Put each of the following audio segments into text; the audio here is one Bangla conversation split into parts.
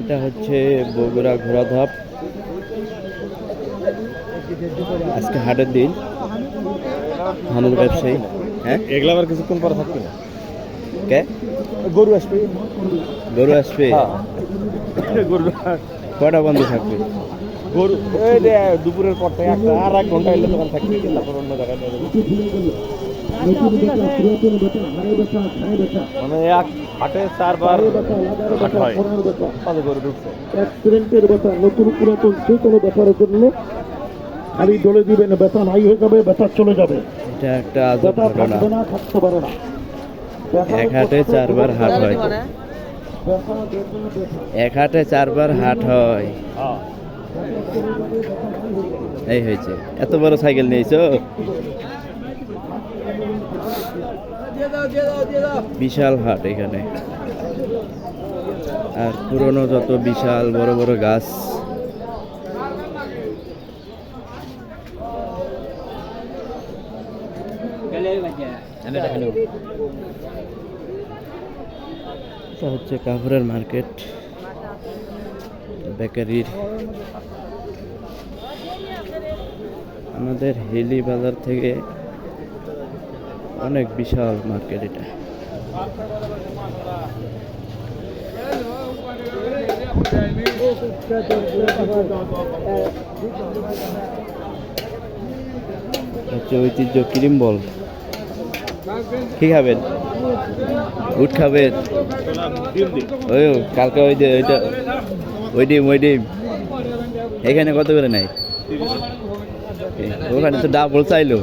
এটা হচ্ছে বগুড়া ঘোড়াধাপ। আজকে হাটের দিন। ধানুর ব্যবসায়ী হ্যাঁ? এগুলা আবার কিছুক্ষণ পরে থাকবে না কে? গরু আসবে। গরু আসবে? গরু। কটা বন্ধ থাকবে? গরু। এই দুপুরের পর থেকে একটা আর এক ঘণ্টা এলে দোকান থাকবে তারপর অন্য জায়গায় নিয়ে মানে এক হাটে চারবার হাট হয়। গরু ঢুকছে। অ্যাক্সিডেন্টের ব্যথা নতুন পুরাতন যে কোনো ব্যাপারের জন্য খালি ডলে দিবেন ব্যথা নাই হয়ে যাবে ব্যথা চলে যাবে। এটা একটা ব্যথা ঘটনা থাকবে না থাকতে পারে না। এক হাটে চারবার হাট হয়। এক হাটে চারবার হাট হ্যাঁ। এই হয়েছে। এত বড় সাইকেল নিয়েছো? বিশাল হাট এখানে। আর পুরনো যত বিশাল বড় বড় গাছ এটা হচ্ছে কাপড়ের মার্কেট, বেকারির। আমাদের হিলি বাজার থেকে অনেক বিশাল মার্কেট এটা হচ্ছে ঐতিহ্য ক্রিম বল। কি খাবেন? উট খাবেন? ওই কালকে ওই যে ওইটা, ওই ডিম ওই ডিম। এখানে কত করে নাই ওখানে তো ডাবল চাইলো।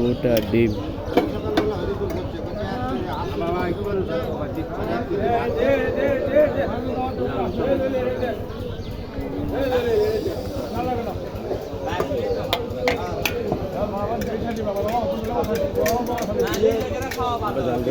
গোটা ডিম। জানতে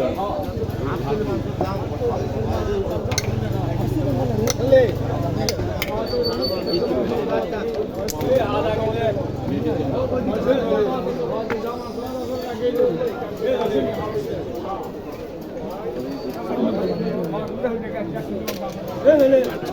Yeah, yeah, yeah.